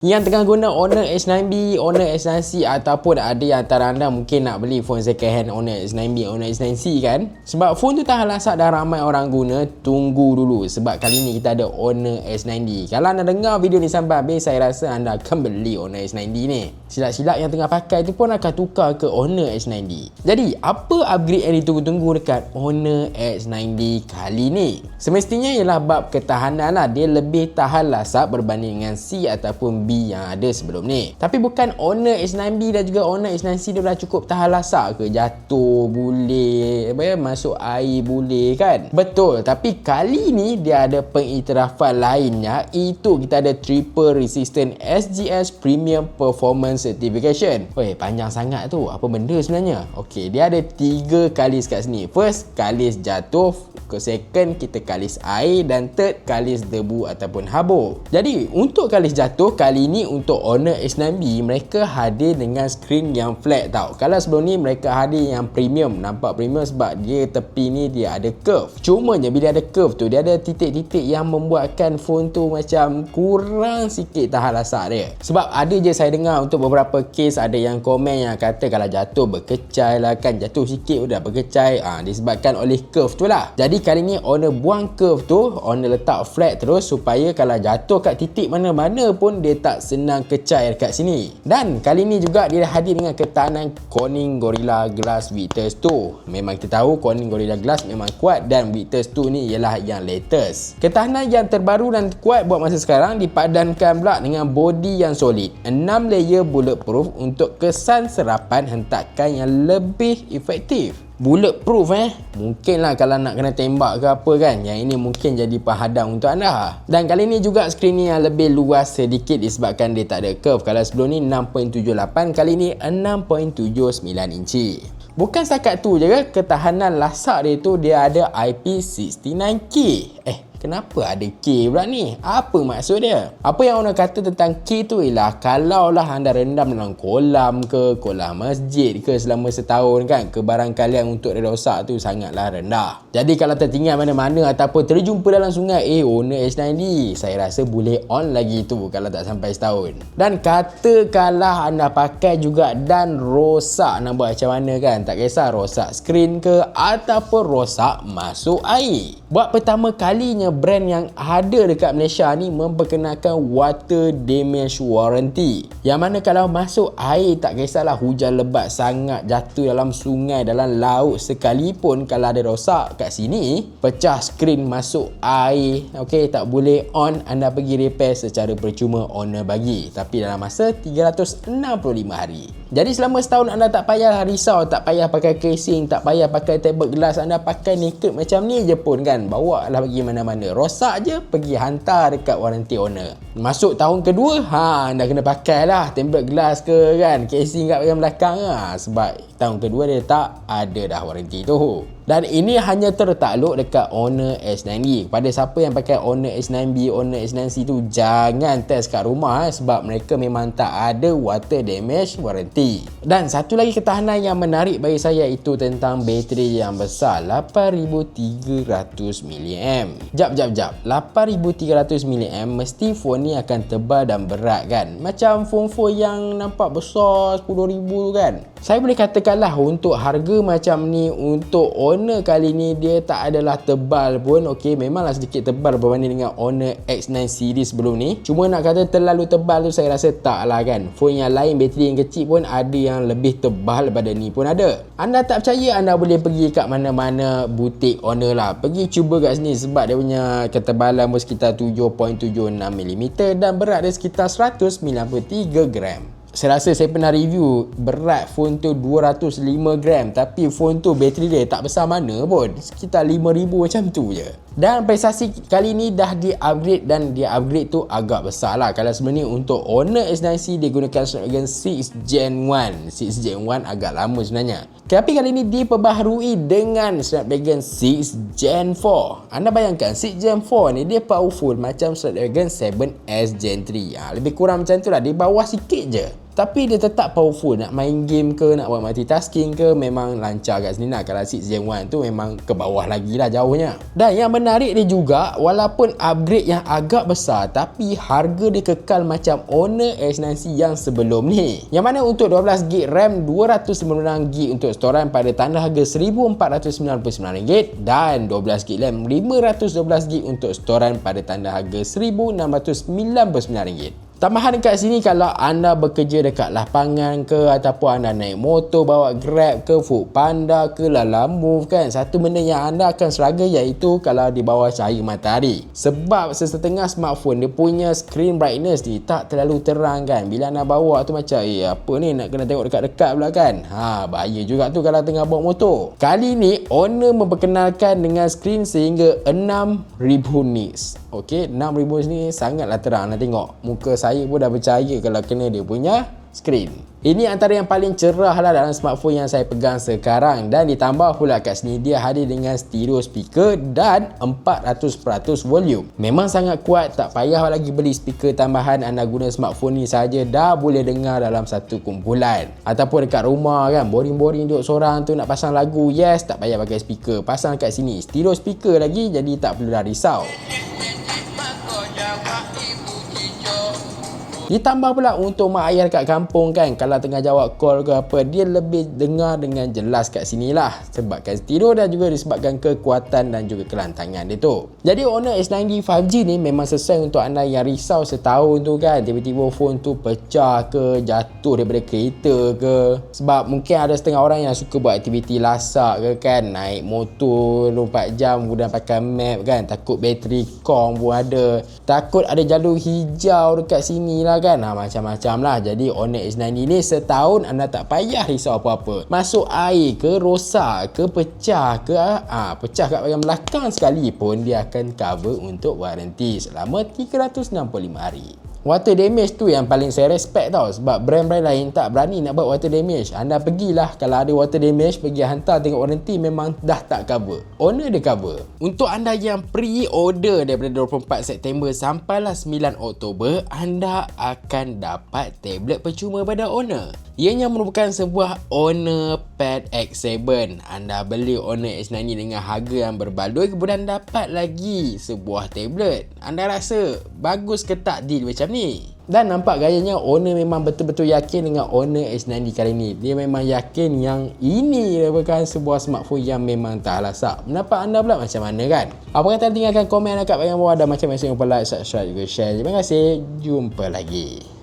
Yang tengah guna Honor S9B, Honor S9C ataupun ada antara anda mungkin nak beli phone second hand Honor S9B, Honor S9C kan? Sebab phone tu tahan lasak dah ramai orang guna, tunggu dulu sebab kali ni kita ada Honor S9D. Kalau anda dengar video ni sampai habis, saya rasa anda akan beli Honor S9D ni. Silap-silap yang tengah pakai tu pun akan tukar ke Honor S9D. Jadi, apa upgrade yang ditunggu-tunggu dekat Honor S9D kali ni? Semestinya ialah bab ketahanan lah. Dia lebih tahan lasak berbanding dengan C ataupun B yang ada sebelum ni. Tapi bukan Honor S9B dan juga Honor S9C dia dah cukup tahan lasak ke? Jatuh boleh, apa ya, masuk air boleh kan? Betul, tapi kali ni dia ada pengiktirafan lainnya itu kita ada Triple Resistant SGS Premium Performance Certification. Weh, panjang sangat tu. Apa benda sebenarnya? Okey, dia ada tiga kalis kat sini. First, kalis jatuh. Ke second, kita kalis air. Dan third, kalis debu ataupun habuk. Jadi, untuk kalis jatuh, kali kali ni untuk Honor S9B mereka hadir dengan screen yang flat tau. Kalau sebelum ni mereka hadir yang premium nampak premium sebab dia tepi ni dia ada curve. Cuma je bila ada curve tu dia ada titik-titik yang membuatkan phone tu macam kurang sikit tahan lasak dia. Sebab ada je saya dengar untuk beberapa case ada yang komen yang kata kalau jatuh berkecai lah kan jatuh sikit udah berkecai. Ah, disebabkan oleh curve tu lah. Jadi kali ni Honor buang curve tu Honor letak flat terus supaya kalau jatuh kat titik mana-mana pun dia tak tak senang kecai dekat sini. Dan kali ni juga dia hadir dengan ketahanan Corning Gorilla Glass Victus 2. Memang kita tahu Corning Gorilla Glass memang kuat dan Victus 2 ni ialah yang latest. Ketahanan yang terbaru dan kuat buat masa sekarang dipadankan pula dengan body yang solid. 6 layer bulletproof untuk kesan serapan hentakan yang lebih efektif bulletproof eh? Mungkinlah kalau nak kena tembak ke apa kan yang ini mungkin jadi penghadang untuk anda dan kali ni juga skrin ni yang lebih luas sedikit disebabkan dia tak ada curve. Kalau sebelum ni 6.78 kali ni 6.79 inci. Bukan setakat tu je ketahanan lasak dia tu dia ada IP69K eh Kenapa ada K pula ni? Apa maksud dia? Apa yang orang kata tentang K tu ialah kalaulah anda rendam dalam kolam ke, kolam masjid ke selama setahun kan, kebarangkalian untuk dia rosak tu sangatlah rendah. Jadi kalau tertinggal mana-mana ataupun terjumpa dalam sungai, eh owner S9D, saya rasa boleh on lagi tu kalau tak sampai setahun. Dan katakanlah anda pakai juga dan rosak nak buat macam mana kan? Tak kisah rosak skrin ke ataupun rosak masuk air. Buat pertama kalinya brand yang ada dekat Malaysia ni memperkenalkan water damage warranty. Yang mana kalau masuk air tak kisahlah hujan lebat sangat jatuh dalam sungai dalam laut sekalipun kalau ada rosak kat sini pecah skrin masuk air okey tak boleh on anda pergi repair secara percuma owner bagi tapi dalam masa 365 hari. Jadi selama setahun anda tak payah risau, tak payah pakai casing, tak payah pakai tablet glass, anda pakai naked macam ni je pun kan. Bawa lah pergi mana-mana. Rosak je, pergi hantar dekat warranty owner. Masuk tahun kedua, ha, anda kena pakai lah tablet glass ke kan. Casing kat belakang lah. Sebab tahun kedua dia tak ada dah warranty tu. Dan ini hanya tertakluk dekat Honor S9B. Kepada siapa yang pakai Honor S9B, Honor S9C tu jangan test kat rumah eh, sebab mereka memang tak ada water damage warranty. Dan satu lagi ketahanan yang menarik bagi saya itu tentang bateri yang besar 8300 mAh. Jap jap jap. 8300 mAh mesti phone ni akan tebal dan berat kan. Macam phone-phone yang nampak besar 10000 kan. Saya boleh katakanlah untuk harga macam ni untuk Honor Honor kali ni dia tak adalah tebal pun. Okey memanglah sedikit tebal berbanding dengan Honor X9 series sebelum ni. Cuma nak kata terlalu tebal tu saya rasa tak lah kan. Phone yang lain bateri yang kecil pun ada yang lebih tebal daripada ni pun ada. Anda tak percaya anda boleh pergi kat mana-mana butik Honor lah. Pergi cuba kat sini sebab dia punya ketebalan pun sekitar 7.76mm Dan berat dia sekitar 193 gram saya rasa saya pernah review berat phone tu 205 gram tapi phone tu bateri dia tak besar mana pun. Sekitar 5000 macam tu je. Dan prestasi kali ni dah di upgrade dan dia upgrade tu agak besar lah. Kalau sebelum ni untuk Honor S9C dia gunakan Snapdragon 6 Gen 1 6 Gen 1 agak lama sebenarnya. Tapi kali ni diperbaharui dengan Snapdragon 6 Gen 4 anda bayangkan 6 Gen 4 ni dia powerful macam Snapdragon 7S Gen 3 ha, lebih kurang macam tu lah. Di bawah sikit je Tapi dia tetap powerful. Nak main game ke Nak buat multitasking ke Memang lancar kat sini lah. Kalau 6 Gen 1 tu Memang ke bawah lagi lah jauhnya. Dan yang menarik dia juga Walaupun upgrade yang agak besar Tapi harga dia kekal macam Honor S9C yang sebelum ni. Yang mana untuk 12GB RAM 256GB untuk storan pada tanda harga RM1,499 Dan 12GB RAM 512GB untuk storan pada tanda harga RM1,699 Tambahan dekat sini kalau anda bekerja dekat lapangan ke ataupun anda naik motor bawa Grab ke Food Panda ke Lala Move kan satu benda yang anda akan struggle iaitu kalau di bawah cahaya matahari. Sebab sesetengah smartphone dia punya screen brightness ni tak terlalu terang kan. Bila anda bawa tu macam eh apa ni nak kena tengok dekat-dekat pula kan? Ha bahaya juga tu kalau tengah bawa motor. Kali ni owner memperkenalkan dengan screen sehingga 6000 nits ok 6000 ni sangatlah terang anda tengok. Muka saya pun dah percaya kalau kena dia punya screen ini antara yang paling cerah lah dalam smartphone yang saya pegang sekarang dan ditambah pula kat sini dia hadir dengan stereo speaker dan 400% volume. Memang sangat kuat, tak payah lagi beli speaker tambahan anda guna smartphone ni saja dah boleh dengar dalam satu kumpulan. Ataupun dekat rumah kan, boring-boring duduk seorang tu nak pasang lagu, yes tak payah pakai speaker. Pasang kat sini, stereo speaker lagi jadi tak perlu dah risau. Ditambah pula untuk mak ayah dekat kampung kan Kalau tengah jawab call ke apa Dia lebih dengar dengan jelas kat sini lah. Sebabkan stereo dan juga disebabkan kekuatan dan juga kelantangan dia tu. Jadi Honor S90 5G ni memang sesuai untuk anda yang risau setahun tu kan. Tiba-tiba phone tu pecah ke Jatuh daripada kereta ke. Sebab mungkin ada setengah orang yang suka buat aktiviti lasak ke kan. Naik motor 24 jam kemudian pakai map kan. Takut bateri kong pun ada. Takut ada jalur hijau dekat sini lah kan? Ha, macam-macam lah. Jadi Onyx 90 ni setahun anda tak payah risau apa-apa. Masuk air ke rosak ke pecah ke ha, pecah kat bahagian belakang sekali pun dia akan cover untuk waranti selama 365 hari Water damage tu yang paling saya respect tau. Sebab brand-brand lain tak berani nak buat water damage. Anda pergilah kalau ada water damage Pergi hantar tengok warranty memang dah tak cover. Owner dia cover. Untuk anda yang pre-order daripada 24 September Sampailah 9 Oktober Anda akan dapat tablet percuma pada owner Ianya merupakan sebuah Honor Pad X7 Anda beli Honor S9 dengan harga yang berbaloi Kemudian dapat lagi sebuah tablet. Anda rasa bagus ke tak deal macam ni? Dan nampak gayanya Honor memang betul-betul yakin dengan Honor S90 kali ni. Dia memang yakin yang ini merupakan sebuah smartphone yang memang tak lasak Mendapat anda pula macam mana kan? Apa kata tinggalkan komen dekat bahagian bawah Dan macam-macam yang like, subscribe juga share. Terima kasih, jumpa lagi